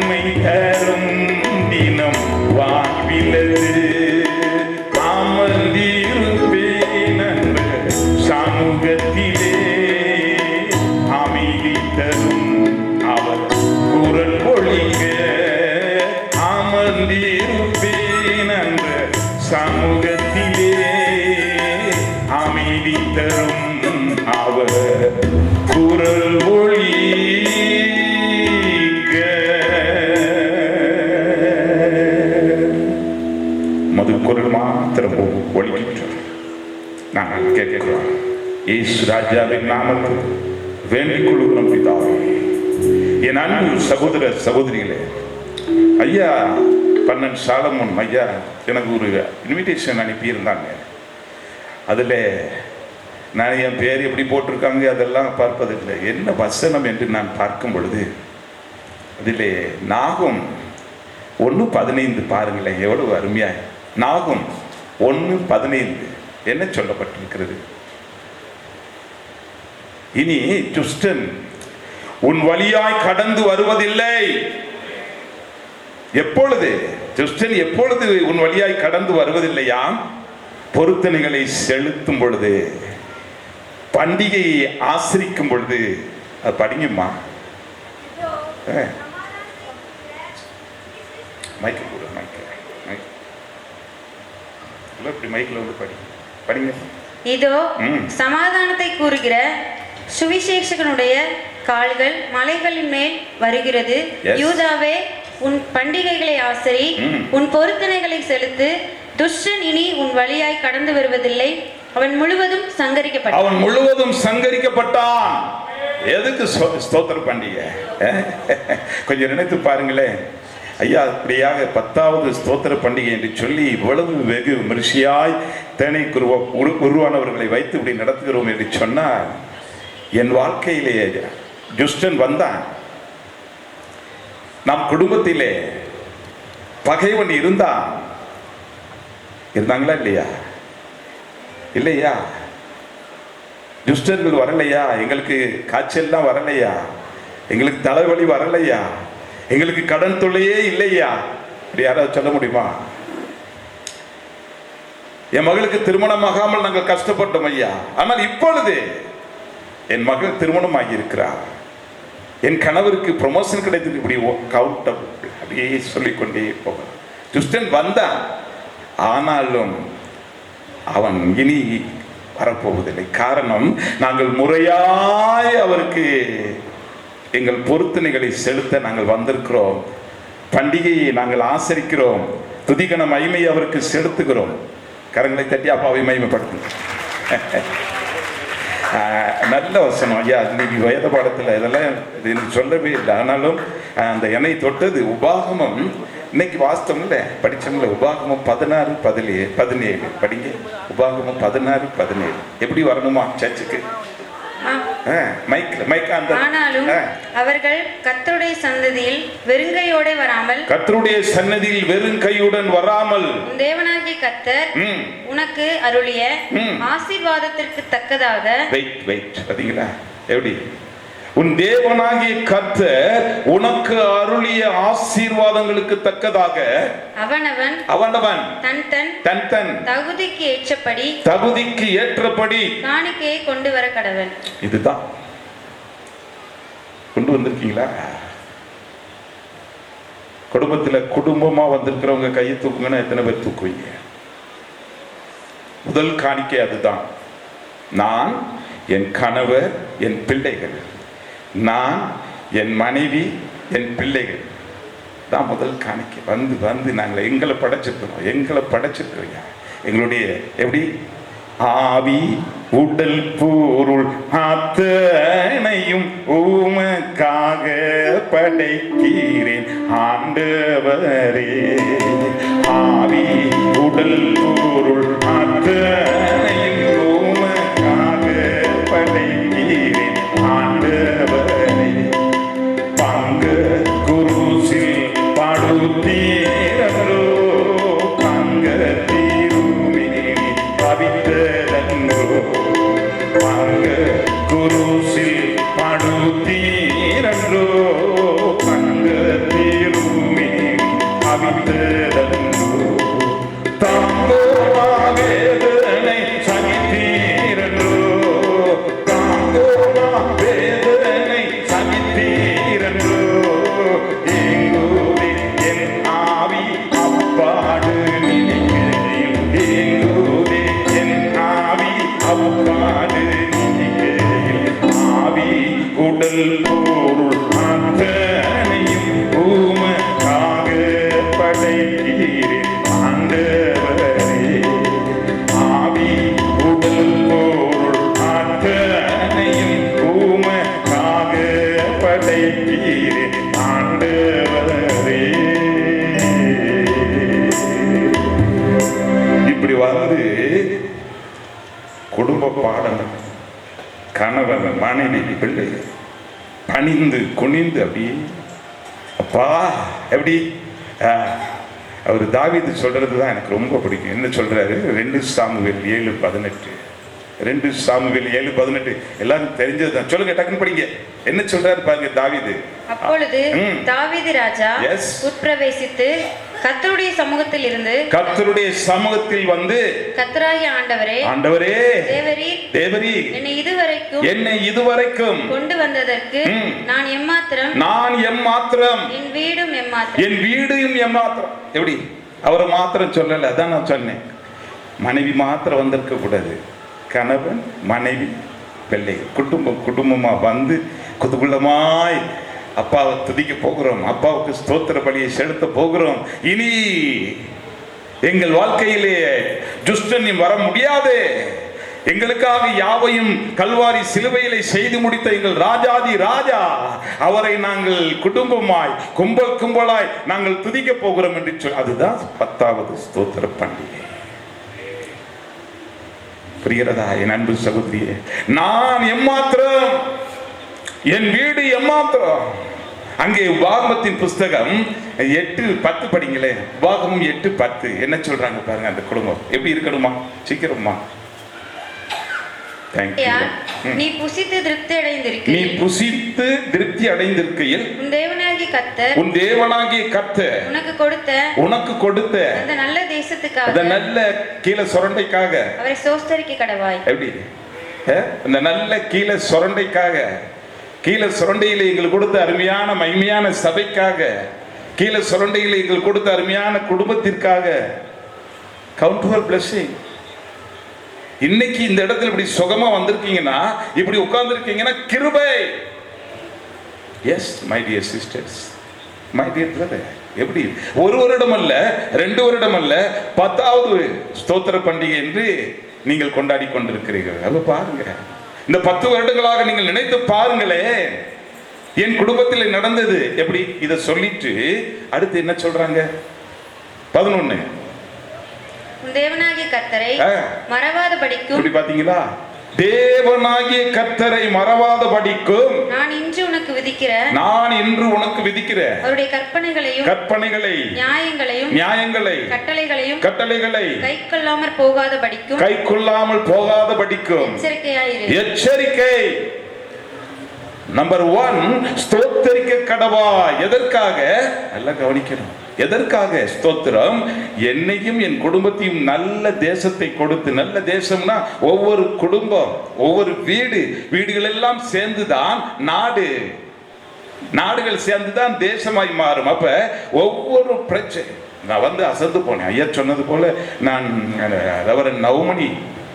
நன்மை மாத்திரம் ஒழிக்கின்றோம். நாங்கள் கேட்கிறோம் இயேசு ராஜாவின் நாமத்தில் வேண்டிக் கொள்கிறோம் பிதாவே. என் அன்பு சகோதர சகோதரிகளே ஐயா பன்னன் சாலமோன் ஐயா எனக்கு ஒரு இன்விடேஷன் அனுப்பியிருந்தாங்க. அதில் நான் என் பேர் எப்படி போட்டிருக்காங்க அதெல்லாம் பார்ப்பதில்லை. என்ன வசனம் என்று நான் பார்க்கும் பொழுது அதில் நாகம் ஒன்று பதினைந்து பாருங்களேன் எவ்வளவு அருமையாக நாகம் ஒன்று பதினைந்து என்ன சொல்லப்பட்டிருக்கிறது? இனி துஷ்டன் உன் வழியாய் கடந்து வருவதில்லை. எப்பொழுது? துஷ்டன் எப்பொழுது உன் வழியாய் கடந்து வருவதில்லையா? பொருத்தனைகளை செலுத்தும் பொழுது பண்டிகையை ஆசிரிக்கும் பொழுது. அது படிங்கம்மா. மைக்கு கூட மைக்கு. மைக் இப்படி மைக்கில் வந்து படி படிங்க இதோ. சமாதானத்தை கூறுகிற சுவிசேஷகனுடைய கால்கள் மலைகளின் மேல் வருகிறது. யூதாவே உன் பண்டிகைகளை ஆசரி. உன் பொருத்தனைகளை செலுத்து துஷ்டன் இனி உன் வழியாய் கடந்து வருவதில்லை அவன் முழுவதும் சங்கரிக்கப்பட்டான் அவன் முழுவதும் சங்கரிக்கப்பட்டான் எதுக்கு ஸ்தோ- ஸ்தோத்திர பண்டிகை? கொஞ்சம் நினைத்து பாருங்களேன் ஐயா இப்படியாக பத்தாவது ஸ்தோத்திர பண்டிகை என்று சொல்லி இவ்வளவு வெகு விமரிசையாய் தேனை குருவ உரு- உருவானவர்களை வைத்து இப்படி நடத்துகிறோம் என்று சொன்னால் என் வாழ்க்கையிலேயே ஜுஸ்டன் வந்தான். நம் குடும்பத்திலே பகைவன் இருந்தான். இருந்தாங்களா இல்லையா? இல்லையா? துஷ்டர்கள் வரலையா? எங்களுக்கு காய்ச்சல்லாம் வரலையா? எங்களுக்கு தலைவலி வரலையா? எங்களுக்கு கடன் தொல்லையே இல்லையா? இப்படி யாராவது சொல்ல முடியுமா? என் மகளுக்கு திருமணம் ஆகாமல் நாங்கள் கஷ்டப்பட்டோம் ஐயா. ஆனால் இப்பொழுது என் மகள் திருமணம் ஆகியிருக்கிறார். என் கணவருக்கு ப்ரொமோஷன் கிடைத்தது. இப்படி கவுண்ட் அப்படியே சொல்லிக்கொண்டே போகிறான் துஷ்டன் வந்தான். ஆனாலும் அவன் இனி வரப்போவதில்லை. காரணம் நாங்கள் முறையாய் அவருக்கு எங்கள் பொருத்தனைகளை செலுத்த நாங்கள் வந்திருக்கிறோம். பண்டிகையை நாங்கள் ஆசரிக்கிறோம். துதிகன மகிமை அவருக்கு செலுத்துகிறோம். கரங்களை தட்டி அப்பாவை மகிமைப்படுத்துங்க நல்ல வசனம். ஐயா இன்னைக்கு வேத பாடத்தில் இதெல்லாம் இது எனக்கு சொல்லவே இல்லை. ஆனாலும் அந்த எண்ணெய் தொட்டது உபாகமம். இன்னைக்கு வாஸ்தவம்ல படித்தோம்ல உபாகமம் பதினாறு பதினேழு பதினேழு. படிங்க. உபாகமம் பதினாறு பதினேழு. எப்படி வரணுமா? சர்ச்சுக்கு. ஆனாலும். அவர்கள் கர்த்தருடைய சந்ததியில் வெறுங்கையோட வராமல் கர்த்தருடைய சன்னதியில் வெறும் கையுடன் வராமல் தேவனாகிய கர்த்தர் ம். உனக்கு அருளிய. ஆசீர்வாதத்திற்கு தக்கதாக வெயிட் வெயிட் பாத்தீங்களா? எப்படி? உன் தேவனாகிய கர்த்தர் உனக்கு அருளிய ஆசீர்வாதங்களுக்கு தக்கதாக அவனவன் அவனவன் தன் தன் தன் தன் தகுதிக்கு ஏற்றபடி தகுதிக்கு ஏற்றபடி காணிக்கையை கொண்டு வர கடவன். இதுதான். கொண்டு வந்திருக்கீங்களா? குடும்பத்துல குடும்பமா வந்திருக்கிறவங்க கையை தூக்குங்கன்னா எத்தனை பேர் தூக்குவீங்க? முதல் காணிக்கை அதுதான். நான் என் கணவர் என் பிள்ளைகள். நான் என் மனைவி என் பிள்ளைகள். தான் முதல் காணிக்க. வந்து வந்து நாங்கள் எங்களை படைச்சிருக்கிறோம். எங்களை படைச்சிருக்கிறீங்க. எங்களுடைய எப்படி? ஆவி உடல் பொருள் அத்தனையும் உமக்காக படைக்கிறேன். ஆண்டவரே. ஆவி உடல் பொருள் அத்தனை படைத்தீரின் ஆண்டவரே ஆவி உடல் பொருள் அத்தனையும் உமக்காக படைத்தீரின் ஆண்டவரே இப்படி வந்து குடும்ப பாடம் கணவன் மனைவி பிள்ளை பணிந்து குனிந்து அப்படி அப்பா எப்படி? அவர் தாவீது சொல்றது தான் எனக்கு ரொம்ப பிடிக்கும். என்ன சொல்றாரு? ரெண்டு சாமுவேல் ஏழு பதினெட்டு. ரெண்டு சாமுவேல் ஏழு பதினெட்டு. எல்லாரும் தெரிஞ்சது தான். சொல்லுங்க டக்குன்னு படிங்க. என்ன சொல்றாரு பாருங்க தாவீது? அப்பொழுது. தாவீது ராஜா. உட்பிரவேசித்து கர்த்தருடைய சமூகத்தில் இருந்து கர்த்தருடைய சமூகத்தில் வந்து கர்த்தராகிய ஆண்டவரே ஆண்டவரே தேவரீர் தேவரி என்னை இதுவரைக்கும் என்னை இதுவரைக்கும் கொண்டு வந்ததற்கு. நான் எம்மாத்திரம் நான் எம்மாத்திரம். என் வீடும் எம்மாத்திரம். என் வீடையும் எம்மாத்திரம். எப்படி? அவரை மாத்திரம் சொல்லல அதான் நான் சொன்னேன். மனைவி மாத்திரம் வந்திருக்க கூடாது. கணவன் மனைவி பிள்ளை குடும்பம் குடும்பமா வந்து குதூகலமாய் அப்பாவை துதிக்க போகிறோம். அப்பாவுக்கு ஸ்தோத்திர பலியை செலுத்த போகிறோம். இனி எங்கள் வாழ்க்கையிலே துஷ்டன் நீ வர முடியாது. எங்களுக்காக யாவையும் கல்வாரி சிலுவையிலே செய்து முடித்த எங்கள் ராஜாதி ராஜா அவரை நாங்கள் குடும்பமாய் கும்பல் கும்பலாய் நாங்கள் துதிக்க போகிறோம் என்று சொல் அதுதான் பத்தாவது ஸ்தோத்திர பண்டிகை புரிகிறதா என் அன்பு சகோதரியே? நான் எம்மாத்திரம் என் வீடு எம்மாத்திரம்? அங்கே உபாகமத்தின் புஸ்தகம் எட்டு பத்து படிங்களேன் உபாகமம் எட்டு பத்து. என்ன சொல்றாங்க பாருங்க அந்த குடும்பம். எப்படி இருக்கணுமா? சீக்கிரமா. நீ புசித்து திருப்தி நீ அடைந்திருக்கிறீர் புசித்து திருப்தி அடைந்திருக்கையில் உன் தேவனாகி கர்த்தர் உன் தேவனாகிய கத்த உனக்கு கொடுத்த உனக்கு கொடுத்த அந்த நல்ல அந்த தேசத்துக்காக நல்ல கீழே சுரண்டைக்காக. அவரை சோஸ்தரிக்க கடவாய். எப்படி? அஹ்? இந்த நல்ல கீழே சுரண்டைக்காக. கீழே சுரண்டையில் எங்களுக்கு கொடுத்த அருமையான மகிமையான சபைக்காக கீழே சுரண்டையில் எங்களுக்கு கொடுத்த அருமையான குடும்பத்திற்காக கவுண்ட் ஃபார் பிளஸ்ஸிங் இன்னைக்கு இந்த இடத்துல இப்படி சுகமா வந்திருக்கீங்கன்னா இப்படி உட்கார்ந்துருக்கீங்கன்னா கிருபை. Yes my dear sisters my dear brother எப்படி? ஒரு வருடம் அல்ல ரெண்டு வருடம் அல்ல பத்தாவது ஸ்தோத்திர பண்டிகை என்று நீங்கள் கொண்டாடி கொண்டிருக்கிறீர்கள். அதை பாருங்க. இந்த பத்து வருடங்களாக நீங்கள் நினைத்து பாருங்களே என் குடும்பத்தில் நடந்தது எப்படி? இதை சொல்லிட்டு அடுத்து என்ன சொல்றாங்க? பதினொன்னு. உன் தேவனாகிய கர்த்தரை ஆ. மறவாத படிக்கும் இப்படி பாத்தீங்களா தேவனாகிய கர்த்தரை மறவாத படிக்கும் நான் இன்று உனக்கு விதிக்கிற நான் இன்று உனக்கு விதிக்கிற அவருடைய கற்பனைகளையும் கற்பனைகளை நியாயங்களையும் நியாயங்களை கட்டளைகளையும் கட்டளைகளை கை கொள்ளாமற் போகாத படிக்கும் கை கொள்ளாமல் போகாத படிக்கும் எச்சரிக்கை. நம்பர் ஒன் ஸ்தோத்தரிக்க கடவா. எதற்காக? நல்லா கவனிக்கணும். எதற்காக ஸ்தோத்திரம்? என்னையும் என் குடும்பத்தையும் நல்ல தேசத்தை கொடுத்து நல்ல தேசம்னா ஒவ்வொரு குடும்பம் ஒவ்வொரு வீடு வீடுகள் எல்லாம் சேர்ந்துதான் நாடு. நாடுகள் சேர்ந்துதான் தேசமாய் மாறும். அப்ப ஒவ்வொரு பிரச்சனை நான் வந்து அசந்து போனேன். ஐயா சொன்னது போல நான் ரவரன் நவமணி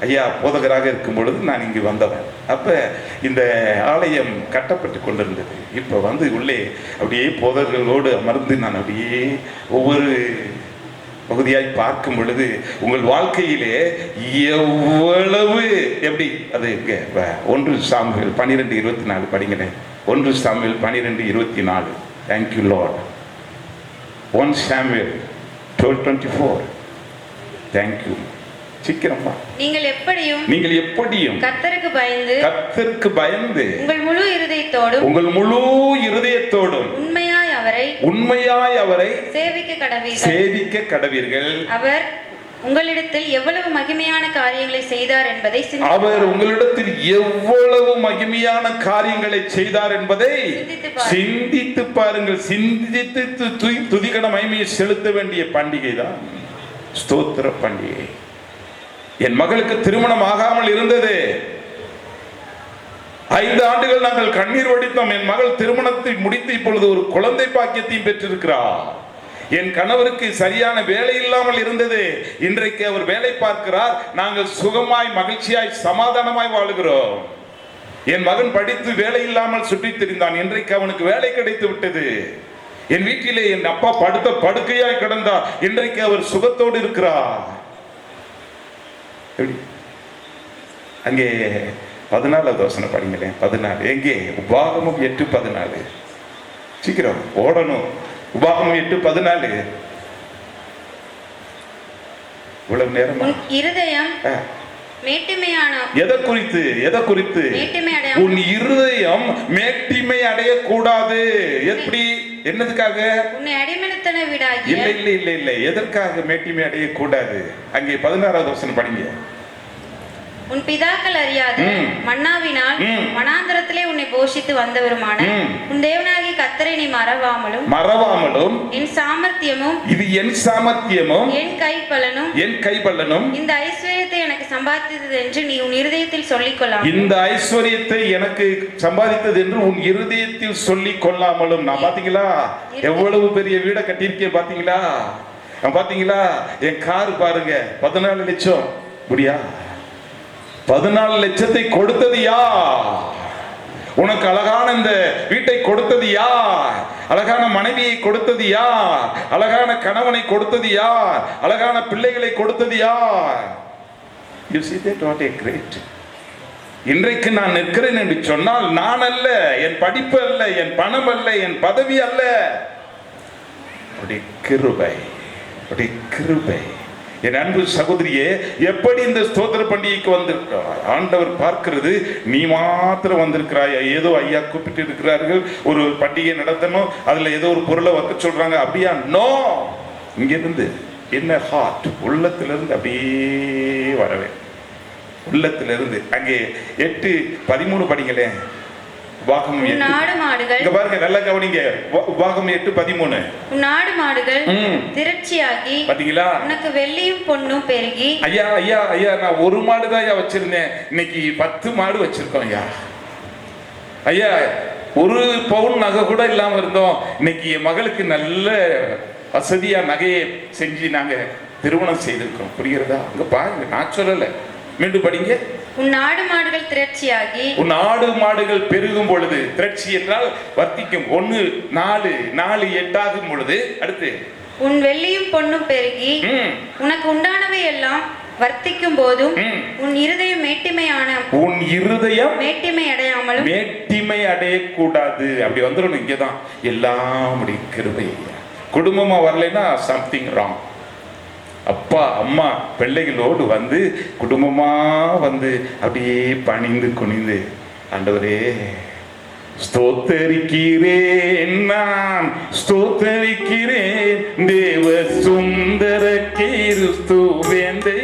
ஐயா போதகராக இருக்கும் பொழுது நான் இங்கு வந்தவன். அப்போ இந்த ஆலயம் கட்டப்பட்டு கொண்டிருந்தது. இப்போ வந்து உள்ளே அப்படியே போதர்களோடு அமர்ந்து நான் அப்படியே ஒவ்வொரு பகுதியாய் பார்க்கும் பொழுது உங்கள் வாழ்க்கையிலே எவ்வளவு எப்படி? அது இங்க, ஒன்று சாமுவேல் பன்னிரெண்டு இருபத்தி நாலு படிங்களேன் ஒன்று சாமுவேல் பன்னிரெண்டு இருபத்தி நாலு. Thank you Lord one Samuel twelve twenty four thank you சீக்கிரமா. நீங்கள் எப்படியும் நீங்கள் எப்படியும் கர்த்தருக்கு பயந்து கர்த்தருக்கு பயந்து உங்கள் முழு இருதயத்தோடும் உங்கள் முழு இருதயத்தோடும் உண்மையாய் அவரை உண்மையாய் அவரை சேவிக்க கடவீர்கள். சேவிக்க கடவீர்கள். அவர் உங்களிடத்தில் எவ்வளவு மகிமையான காரியங்களை செய்தார் என்பதை அவர். உங்களிடத்தில் எவ்வளவு மகிமையான காரியங்களை செய்தார் என்பதை சிந்தித்து பாருங்கள். சிந்தித்து துதிகன மகிமையை செலுத்த வேண்டிய பண்டிகை தான் ஸ்தோத்திர பண்டிகை. என் மகளுக்கு திருமணம் ஆகாமல் இருந்தது. ஐந்து ஆண்டுகள் நாங்கள் கண்ணீர் வடித்தோம். என் மகள் திருமணத்தை முடித்து இப்பொழுது ஒரு குழந்தை பாக்கியத்தையும் பெற்றிருக்கிறார் என் கணவருக்கு சரியான வேலை இல்லாமல் இருந்தது. இன்றைக்கு அவர் வேலை பார்க்கிறார். நாங்கள் சுகமாய் மகிழ்ச்சியாய் சமாதானமாய் வாழுகிறோம். என் மகன் படித்து வேலை இல்லாமல் சுற்றித் திரிந்தான். இன்றைக்கு அவனுக்கு வேலை கிடைத்து விட்டது. என் வீட்டிலே என் அப்பா படுத்த படுக்கையாய் கிடந்தார். இன்றைக்கு அவர் சுகத்தோடு இருக்கிறார். எப்படி? அங்கே பதினாலாவது வசன படிங்களேன் பதினாலு. எங்கே? உபாகமும் எட்டு பதினாலு. சீக்கிரம் ஓடணும். உபாகமும் எட்டு பதினாலு. இவ்வளவு நேரமா? இருதயம் எதை குறித்து? எதை குறித்து? உன் இருதயம் மேட்டிமை அடையக்கூடாது. எப்படி? என்னதுக்காக? உன்னை அடிமைத்தன விடாகிய இல்ல இல்ல இல்ல இல்ல. எதற்காக மேட்டிமை அடையக்கூடாது? அங்கே பதினாறாவது வசனம் படிங்க. உன் பிதாக்கள் அறியாது. மன்னாவினால் ம். வனாந்தரத்திலே உன்னை போஷித்து வந்தவருமான. உன் தேவனாகிய கத்தரை நீ மறவாமலும் மறவாமலும் என் சாமர்த்தியமும் இது என் சாமர்த்தியமும் என் கைப்பலனும் என் கைபல்லனும் இந்த ஐஸ்வர்யத்தை எனக்கு சம்பாதித்தது என்று நீ உன் இருதயத்தில் சொல்லிக் கொள்ளலாம் இந்த ஐஸ்வர்யத்தை எனக்கு சம்பாதித்தது என்று உன் இருதயத்தில் சொல்லி கொள்ளாமலும் நான் பாத்தீங்களா எவ்வளவு பெரிய வீடை கட்டியிருக்கேன் பாத்தீங்களா நான் பாத்தீங்களா என் கார் பாருங்க பதினாலு லட்சம் முடியா பதினாலு லட்சத்தை கொடுத்தது யார்? உனக்கு அழகான இந்த வீட்டை கொடுத்தது யார்? அழகான மனைவியை கொடுத்தது யார்? அழகான கணவனை கொடுத்தது யார்? அழகான பிள்ளைகளை கொடுத்தது யார்? You see that what a great இன்றைக்கு நான் நிற்கிறேன் என்று சொன்னால் நான் அல்ல என் படிப்பு அல்ல என் பணம் அல்ல என் பதவி அல்ல. கிருபை கிருபை. என் அன்பு சகோதரியே எப்படி இந்த ஸ்தோத்திர பண்டிகைக்கு வந்திருக்க ஆண்டவர் பார்க்கிறது நீ மாத்திரம் வந்திருக்கிறாய். ஏதோ ஐயா கூப்பிட்டு இருக்கிறார்கள் ஒரு பண்டிகை நடத்தணும் அதுல ஏதோ ஒரு பொருளை வைக்க சொல்றாங்க. அப்படியா? நோ இங்கிருந்து என்ன ஹார்ட் உள்ளத்திலிருந்து அப்படியே வரவேன் உள்ளத்திலிருந்து அங்கே எட்டு பதிமூணு படிங்களேன் வாகம் நாடு மாடுகள். இங்க பாருங்க நல்லா கவனிங்க. வாகம் எட்டு பதிமூணு. நாடு மாடுகள். திரட்சியாகி பாத்தீங்களா? உனக்கு வெள்ளியும் பெருகி ஐயா ஐயா ஐயா நான் ஒரு மாடு தான் ஐயா வச்சிருந்தேன். இன்னைக்கு பத்து மாடு வச்சிருக்கோம் ஐயா. ஐயா ஒரு பவுன் நகை கூட இல்லாம இருந்தோம். இன்னைக்கு என் மகளுக்கு நல்ல வசதியா நகையை செஞ்சு நாங்க திருமணம் செய்திருக்கோம். புரிகிறதா? அங்க பாருங்க நான் சொல்லல. மீண்டும் படிங்க. உன் நாடு மாடுகள் திரட்சியாகி உன் ஆடு மாடுகள் பெருகும் பொழுது திரட்சி என்றால் வர்த்திக்கும். ஒன்னு நாலு நாலு எட்டாகும் பொழுது அடுத்து. உன் வெள்ளியும் பொன்னும் பெருகி உனக்கு உண்டானவை எல்லாம் வர்த்திக்கும் போதும். உன் இருதயம் மேட்டிமையான உன் இருதயம் மேட்டிமை அடையாமலும் மேட்டிமை அடையக்கூடாது. அப்படி வந்துடணும் இங்கதான். எல்லாம் உடைய கிருபை குடும்பமா வரலைன்னா சம்திங் ராங் அப்பா அம்மா பிள்ளைகளோடு வந்து குடும்பமா வந்து அப்படியே பணிந்து குனிந்து ஆண்டவரே ஸ்தோத்தரிக்கிறேன் நான் ஸ்தோத்தரிக்கிறேன். தேவ சுந்தர கிறிஸ்து வேந்தை